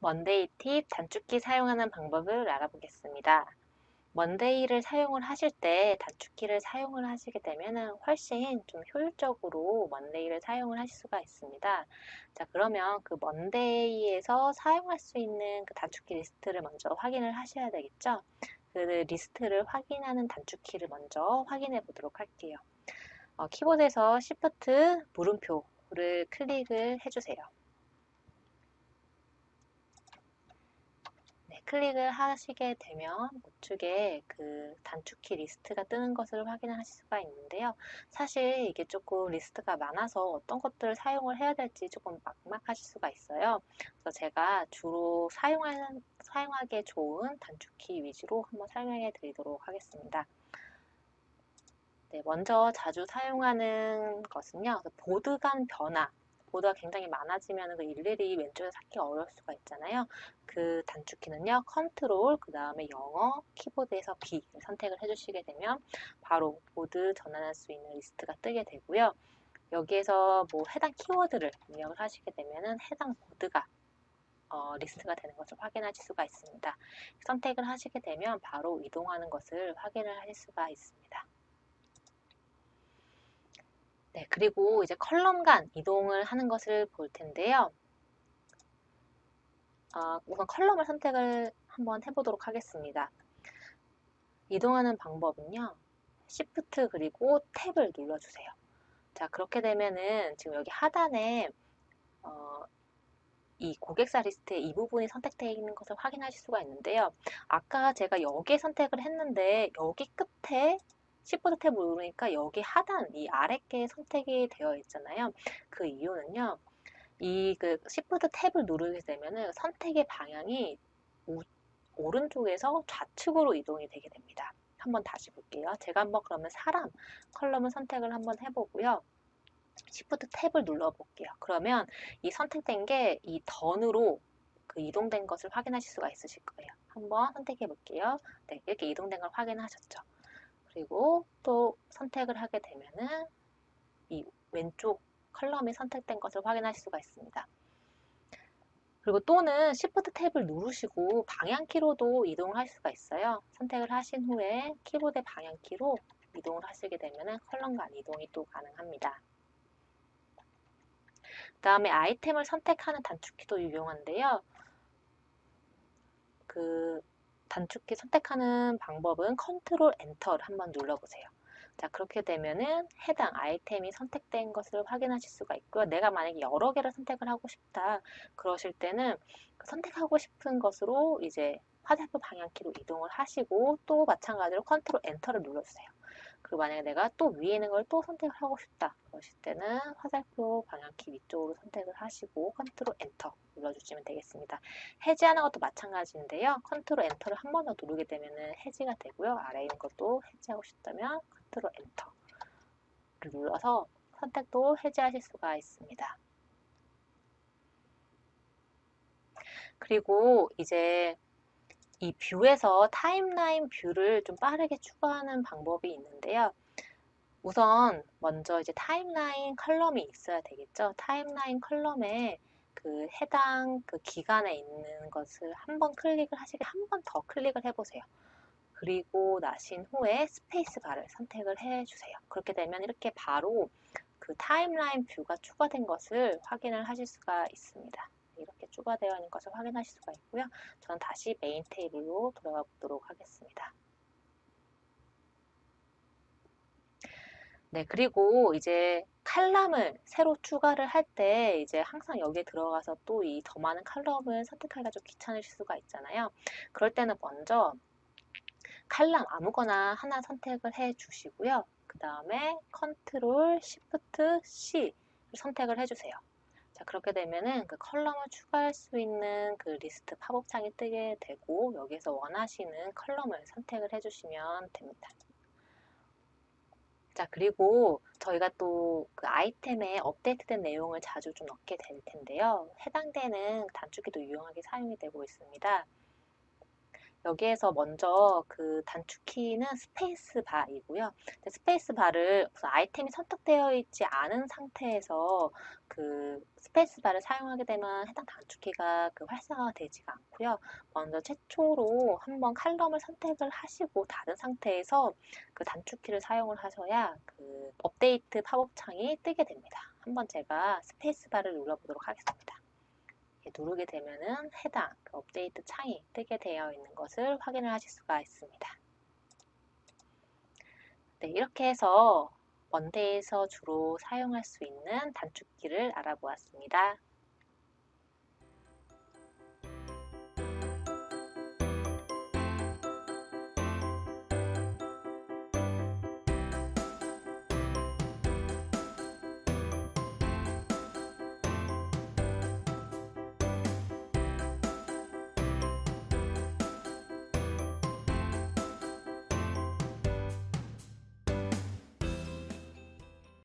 먼데이 팁 단축키 사용하는 방법을 알아보겠습니다. 먼데이를 사용을 하실 때 단축키를 사용을 하시게 되면 훨씬 좀 효율적으로 먼데이를 사용을 하실 수가 있습니다. 자, 그러면 그 먼데이에서 사용할 수 있는 그 단축키 리스트를 먼저 확인을 하셔야 되겠죠? 그 리스트를 확인하는 단축키를 먼저 확인해 보도록 할게요. 어, 키보드에서 Shift 물음표를 클릭을 해주세요. 클릭을 하시게 되면 우측에 그 단축키 리스트가 뜨는 것을 확인하실 수가 있는데요. 사실 이게 조금 리스트가 많아서 어떤 것들을 사용을 해야 될지 조금 막막하실 수가 있어요. 그래서 제가 주로 사용하는, 사용하기에 좋은 단축키 위주로 한번 설명해 드리도록 하겠습니다. 네, 먼저 자주 사용하는 것은요. 보드 간 변화, 보드가 굉장히 많아지면 그 일일이 왼쪽에 찾기 어려울 수가 있잖아요. 그 단축키는요. 컨트롤, 그 다음에 영어, 키보드에서 B 선택을 해주시게 되면 바로 보드 전환할 수 있는 리스트가 뜨게 되고요. 여기에서 뭐 해당 키워드를 입력을 하시게 되면 해당 보드가 어, 리스트가 되는 것을 확인하실 수가 있습니다. 선택을 하시게 되면 바로 이동하는 것을 확인을 하실 수가 있습니다. 네, 그리고 이제 컬럼 간 이동을 하는 것을 볼 텐데요. 어, 우선 컬럼을 선택을 한번 해보도록 하겠습니다. 이동하는 방법은요. Shift 그리고 탭을 눌러주세요. 자, 그렇게 되면은 지금 여기 하단에 어, 이 고객사 리스트의 이 부분이 선택되어 있는 것을 확인하실 수가 있는데요. 아까 제가 여기에 선택을 했는데 여기 끝에 시프트 탭 누르니까 여기 하단 이 아랫게 선택이 되어 있잖아요. 그 이유는요. 이 그 시프트 탭을 누르게 되면은 선택의 방향이 우, 오른쪽에서 좌측으로 이동이 되게 됩니다. 한번 다시 볼게요. 제가 한번 그러면 사람 컬럼을 선택을 한번 해보고요. 시프트 탭을 눌러볼게요. 그러면 이 선택된 게 이 던으로 그 이동된 것을 확인하실 수가 있으실 거예요. 한번 선택해 볼게요. 네, 이렇게 이동된 걸 확인하셨죠. 그리고 또 선택을 하게 되면은 이 왼쪽 컬럼이 선택된 것을 확인하실 수가 있습니다. 그리고 또는 Shift 탭을 누르시고 방향키로도 이동을 할 수가 있어요. 선택을 하신 후에 키보드 방향키로 이동을 하시게 되면 컬럼 간 이동이 또 가능합니다. 그 다음에 아이템을 선택하는 단축키도 유용한데요. 그 단축키 선택하는 방법은 컨트롤 엔터를 한번 눌러보세요. 자 그렇게 되면은 해당 아이템이 선택된 것을 확인하실 수가 있고요. 내가 만약에 여러 개를 선택을 하고 싶다 그러실 때는 그 선택하고 싶은 것으로 이제 화살표 방향키로 이동을 하시고 또 마찬가지로 컨트롤 엔터를 눌러주세요. 그리고 만약에 내가 또 위에 있는 걸 또 선택을 하고 싶다 그러실 때는 화살표 방향키 위쪽으로 선택을 하시고 컨트롤 엔터 눌러주시면 되겠습니다. 해지하는 것도 마찬가지인데요. 컨트롤 엔터를 한 번 더 누르게 되면 해지가 되고요. 아래에 있는 것도 해지하고 싶다면 컨트롤 엔터를 눌러서 선택도 해지하실 수가 있습니다. 그리고 이제 이 뷰에서 타임라인 뷰를 좀 빠르게 추가하는 방법이 있는데요. 우선 먼저 이제 타임라인 컬럼이 있어야 되겠죠. 타임라인 컬럼에 그 해당 그 기간에 있는 것을 한 번 클릭을 하시게 한 번 더 클릭을 해보세요. 그리고 나신 후에 스페이스 바를 선택을 해주세요. 그렇게 되면 이렇게 바로 그 타임라인 뷰가 추가된 것을 확인을 하실 수가 있습니다. 이렇게 추가되어 있는 것을 확인하실 수가 있고요. 저는 다시 메인 테이블로 돌아가 보도록 하겠습니다. 네, 그리고 이제 칼럼을 새로 추가를 할 때 이제 항상 여기에 들어가서 또 이 더 많은 칼럼을 선택하기가 좀 귀찮으실 수가 있잖아요. 그럴 때는 먼저 칼럼 아무거나 하나 선택을 해 주시고요. 그 다음에 컨트롤 시프트 C 선택을 해주세요. 자, 그렇게 되면은 그 컬럼을 추가할 수 있는 그 리스트 팝업 창이 뜨게 되고 여기서 원하시는 컬럼을 선택을 해주시면 됩니다. 자, 그리고 저희가 또 그 아이템에 업데이트된 내용을 자주 좀 넣게 될 텐데요. 해당되는 단축키도 유용하게 사용이 되고 있습니다. 여기에서 먼저 그 단축키는 스페이스 바이고요. 스페이스 바를 아이템이 선택되어 있지 않은 상태에서 그 스페이스 바를 사용하게 되면 해당 단축키가 그 활성화가 되지가 않고요. 먼저 최초로 한번 칼럼을 선택을 하시고 닫은 상태에서 그 단축키를 사용을 하셔야 그 업데이트 팝업 창이 뜨게 됩니다. 한번 제가 스페이스 바를 눌러보도록 하겠습니다. 누르게 되면은 해당 그 업데이트 창이 뜨게 되어 있는 것을 확인을 하실 수가 있습니다. 네, 이렇게 해서 먼데이에서 주로 사용할 수 있는 단축키를 알아보았습니다.